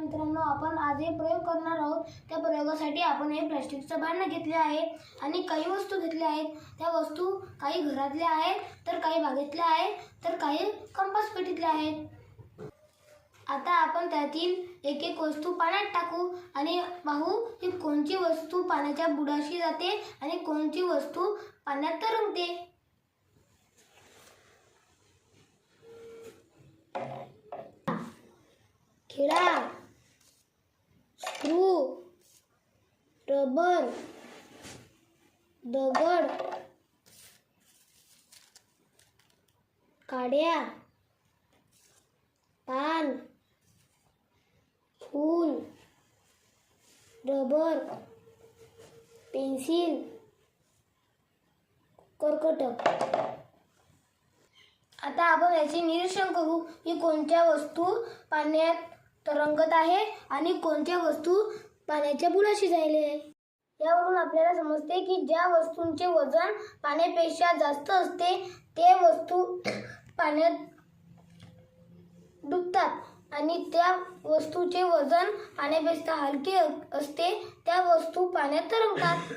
मित्रांनो आपण आज हे प्रयोग करणार आहोत. त्या प्रयोगासाठी आपण हे प्लॅस्टिकचं भांडं घेतले आहे आणि काही वस्तू घेतल्या आहेत. त्या वस्तू काही घरातल्या आहेत तर काही बागेतल्या आहेत तर काही कंपास पेटीतल्या आहेत. आता आपण त्यातील एक एक वस्तू पाण्यात टाकू आणि पाहू की कोणची वस्तू पाण्याच्या बुडाशी जाते आणि कोणची वस्तू पाण्यात तरंगते. रबर दगड. काड्या. पान फूल. रबर. पेन्सिल. कर्कटक. आता आपण याचे निरीक्षण करू की कोणत्या वस्तू पाण्यात तरंगत आहे आणि कोणत्या वस्तू पाण्याच्या बुडाशी जायले आहे यावरून आपल्याला समजते की ज्या वस्तूंचे वजन पाण्यापेक्षा जास्त असते ते वस्तू पाण्यात डुबतात. आणि त्या वस्तूचे वजन पाण्यापेक्षा हलके असते त्या वस्तू पाण्यात तरंगतात.